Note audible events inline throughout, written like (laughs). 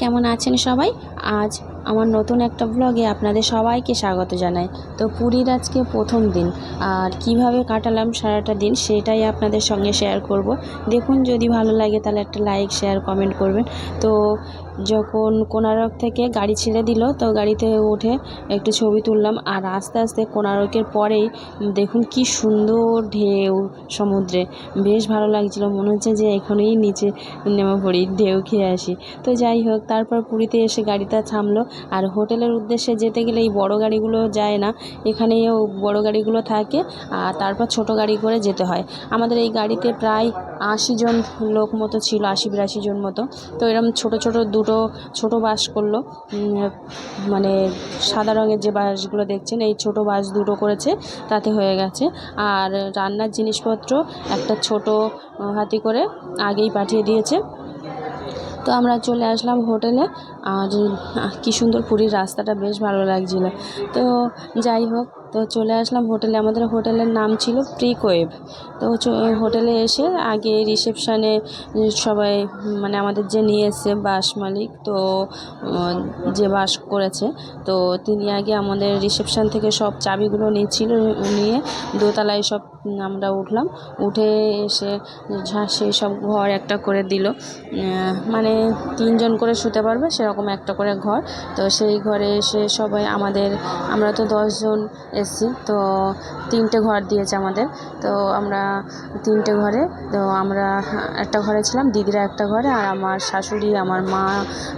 কেমন আছেন সবাই? আজ আমার নতুন একটা ব্লগে আপনাদের সবাইকে স্বাগত জানাই। তো পুরীর আজকে প্রথম দিন। আর কীভাবে কাটালাম সারাটা দিন সেটাই আপনাদের সঙ্গে শেয়ার করব। দেখুন, যদি ভালো লাগে তাহলে একটা লাইক শেয়ার কমেন্ট করবেন। তো যখন কোনারক থেকে গাড়ি ছেড়ে দিল, তো গাড়িতে উঠে একটু ছবি তুললাম। আর আস্তে আস্তে কোনারকের পরেই দেখুন কি সুন্দর ঢেউ সমুদ্রে। বেশ ভালো লাগছিল। মনে হচ্ছে যে এখনই নিচে নেমে পড়ি, ঢেউ খেয়ে আসি। তো যাই হোক, তারপর পুরীতে এসে গাড়িটা থামলো। আর হোটেলের উদ্দেশ্যে যেতে গেলে এই বড় গাড়িগুলো যায় না। এখানেও বড় গাড়িগুলো থাকে আর তারপর ছোট গাড়ি করে যেতে হয়। আমাদের এই গাড়িতে প্রায় আশি জন লোক মতো ছিল, আশি বিরাশি জন মতো। তো এরকম ছোট ছোট দুটো ছোট বাস করল। মানে সাদা রঙের যে বাসগুলো দেখছেন, এই ছোট বাস দুটো করেছে, তাতে হয়ে গেছে। আর রান্নার জিনিসপত্র একটা ছোট হাতি করে আগেই পাঠিয়ে দিয়েছে। তো আমরা চলে আসলাম হোটেলে। আর কি সুন্দর পুরীর রাস্তাটা বেশ ভালো লাগছিল। তো যাই হোক তো চলে আসলাম হোটেলে। আমাদের হোটেলের নাম ছিল প্রিকোয়েভ তো হোটেলে এসে আগে রিসেপশানে সবাই মানে আমাদের যে নিয়ে এসছে বাস মালিক, তো যে বাস করেছে, তো তিনি আগে আমাদের রিসেপশান থেকে সব চাবিগুলো নিচ্ছিল নিয়ে দোতলায় সব আমরা উঠলাম। উঠে এসে সেই সব ঘর একটা করে দিল। মানে তিনজন করে শুতে পারবে, সেরকম একটা করে ঘর। তো সেই ঘরে এসে সবাই আমাদের, আমরা তো দশজন এসছি। তো তিনটে ঘর দিয়েছে আমাদের। তো আমরা তিনটে ঘরে, তো আমরা একটা ঘরে ছিলাম, দিদিরা একটা ঘরে, আর আমার শাশুড়ি, আমার মা,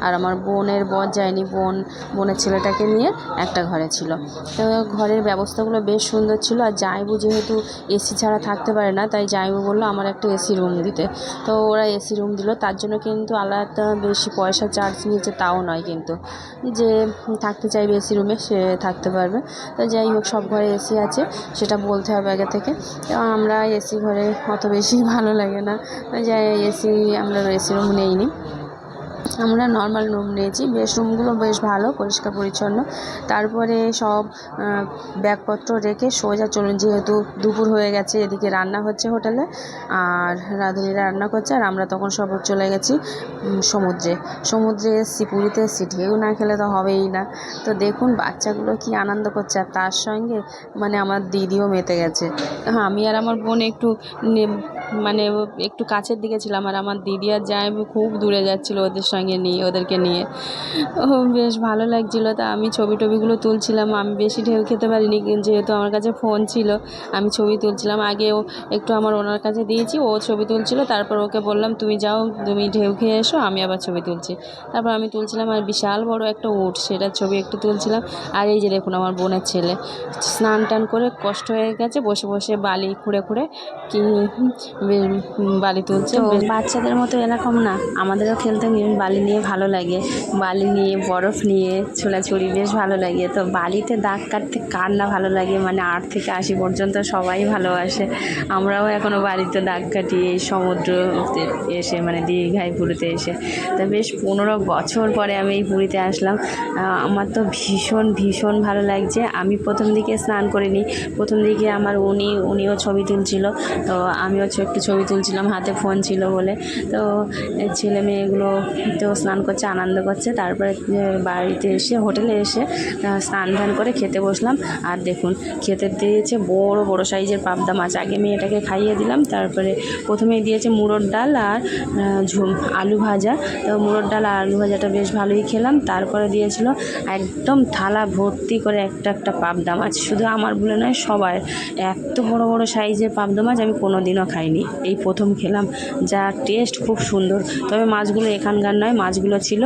আর আমার বোনের বর যায়নি বোন, বোনের ছেলেটাকে নিয়ে একটা ঘরে ছিল। তো ঘরের ব্যবস্থাগুলো বেশ সুন্দর ছিল, আর জাইবু যেহেতু এসি ছাড়া থাকতে পারে না, তাই জাইবু বলল, আমার একটা এসি রুম দিতে। তো ওরা এসি রুম দিল, তার জন্য কিন্তু আলাদা বেশি পয়সা চার্জ নিয়েছে, তাও নয় কিন্তু। যে থাকতে চাইবে এসি রুমে, সে থাকতে পারবে। তো যাই হোক সব ঘরে এসি আছে, সেটা বলতে হবে আগে থেকে। আমরা এসি ঘরে অত বেশি (laughs) ভালো লাগে না। যাই এসি আমরা এসি রুম নেইনি। আমরা নর্মাল রুম নিয়েছি। বেশ রুমগুলো বেশ ভালো, পরিষ্কার, পরিচ্ছন্ন। তারপরে সব ব্যাগপত্র রেখে সোজা চলুন, যেহেতু দুপুর হয়ে গেছে, এদিকে রান্না হচ্ছে হোটেলে। আর রাঁধুনিরা রান্না করছে, আর আমরা তখন সব চলে গেছি সমুদ্রে। সমুদ্রে এসছি, পুরীতে এসছি, ঢেউ না খেলে তো হবেই না। তো দেখুন, বাচ্চাগুলো কি আনন্দ করছে, আর তার সঙ্গে মানে আমার দিদিও মেতে গেছে। হ্যাঁ আমি আর আমার বোন একটু মানে একটু কাছের দিকে ছিলাম আর আমার দিদি আর জামাই খুব দূরে যাচ্ছিল ওদের সঙ্গে নিয়ে, ওদেরকে নিয়ে। ও বেশ ভালো লাগছিল। তা আমি ছবি টবিগুলো তুলছিলাম। আমি বেশি ঢেউ খেতে পারিনি যেহেতু আমার কাছে ফোন ছিল, আমি ছবি তুলছিলাম। আগেও একটু আমার ওনার কাছে দিয়েছি, ও ছবি তুলছিল। তারপর ওকে বললাম, তুমি যাও, তুমি ঢেউ খেয়ে এসো, আমি আবার ছবি তুলছি। তারপর আমি তুলছিলাম আর বিশাল বড় একটা উঠ সেটার ছবি একটু তুলছিলাম। আর এই যে দেখুন, আমার বোনের ছেলে। স্নান টান করে কষ্ট হয়ে গেছে, বসে বসে বালি খুঁড়ে খুঁড়ে, কি বালি তুলছে বাচ্চাদের মতো এরকম না। আমাদেরও খেলতে বালি নিয়ে ভালো লাগে। বালি নিয়ে বরফ নিয়ে ছোড়াছুড়ি বেশ ভালো লাগে। তো বালিতে দাগ কাটতে কার না ভালো লাগে? মানে আট থেকে আশি পর্যন্ত সবাই ভালোবাসে। আমরাও এখনও বাড়িতে দাগ কাটি এই সমুদ্রতে এসে মানে দীঘায় পুরীতে এসে। তো বেশ পনেরো বছর পরে আমি এই পুরীতে আসলাম। আমার তো ভীষণ ভীষণ ভালো লাগছে। আমি প্রথম দিকে স্নান করিনি। প্রথম দিকে আমার উনি উনিও ছবি তুলছিল। তো আমিও একটু ছবি তুলছিলাম, হাতে ফোন ছিল বলে। তো ছেলে মেয়েগুলো তো স্নান করছে, আনন্দ করছে। তারপরে বাড়িতে এসে, হোটেলে এসে স্নান ধান করে খেতে বসলাম। আর দেখুন, খেতে দিয়েছে বড় বড় সাইজের পাবদা মাছ। আগে মেয়েটাকে খাইয়ে দিলাম, তারপরে প্রথমেই দিয়েছে মুড়োর ডাল আর ঝুম, আলু ভাজা। তো মুড়োর ডাল আর আলু ভাজাটা বেশ ভালোই খেলাম। তারপরে দিয়েছিল একদম থালা ভর্তি করে একটা একটা পাবদা মাছ। শুধু আমার বলে নয়, সবার। এত বড় বড় সাইজের পাবদা মাছ আমি কোনো দিনও খাইনি। এই প্রথম খেলাম, যা টেস্ট খুব সুন্দর। তবে মাছগুলো এখানকার নয়, মাছগুলো ছিল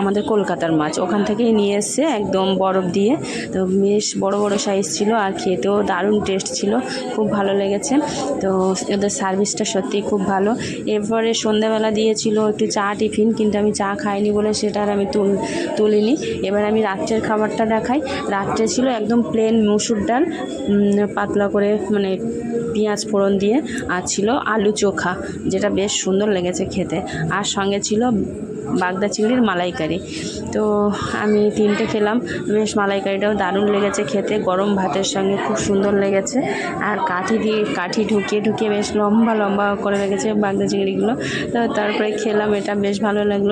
আমাদের কলকাতার মাছ। ওখান থেকেই নিয়ে এসছে একদম বরফ দিয়ে, তো বেশ বড় বড় সাইজ ছিল আর খেতেও দারুণ টেস্ট ছিল, খুব ভালো লেগেছে। তো ওদের সার্ভিসটা সত্যিই খুব ভালো। এরপরে সন্ধ্যাবেলা দিয়েছিল একটু চা টিফিন, কিন্তু আমি চা খাইনি বলে সেটা আর আমি তুল, তুলিনি। এবার আমি রাত্রের খাবারটা দেখাই। রাত্রে ছিল একদম প্লেন মুসুর ডাল পাতলা করে মানে পেঁয়াজ ফোড়ন দিয়ে আর ছিল আলু চোখা, যেটা বেশ সুন্দর লেগেছে খেতে। আর সঙ্গে ছিল বাগদা চিংড়ির মালাইকারি। তো আমি তিনটে খেলাম, বেশ মালাইকারিটাও দারুণ লেগেছে খেতে, গরম ভাতের সঙ্গে খুব সুন্দর লেগেছে। আর কাঠি দিয়ে, কাঠি ঢুকিয়ে ঢুকিয়ে বেশ লম্বা লম্বা করে রেখেছে বাগদা চিংড়িগুলো। তো তারপরে খেলাম, এটা বেশ ভালো লাগল।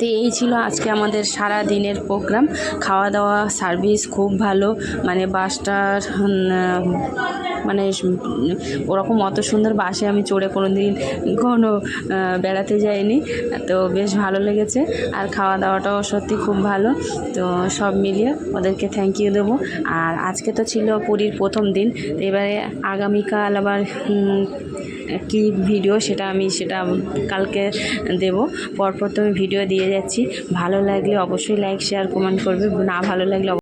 তো এই ছিল আজকে আমাদের সারা দিনের প্রোগ্রাম। খাওয়া দাওয়া সার্ভিস খুব ভালো। মানে বাসটার মানে ওরকম অত সুন্দর বাসে আমি চড়ে কোনো দিন কোনো বেড়াতে যাইনি। তো বেশ ভালো লেগেছে। আর খাওয়া দাওয়াটাও সত্যি খুব ভালো। তো সব মিলিয়ে ওদেরকে থ্যাংক ইউ দেবো। আর আজকে তো ছিল পুরীর প্রথম দিন। এবারে আগামীকাল আবার কি ভিডিও সেটা আমি সেটা কালকে দেব। পরপর তো আমি ভিডিও দিয়ে যাচ্ছি। ভালো লাগলে অবশ্যই লাইক শেয়ার কমেন্ট করবে। না ভালো লাগলে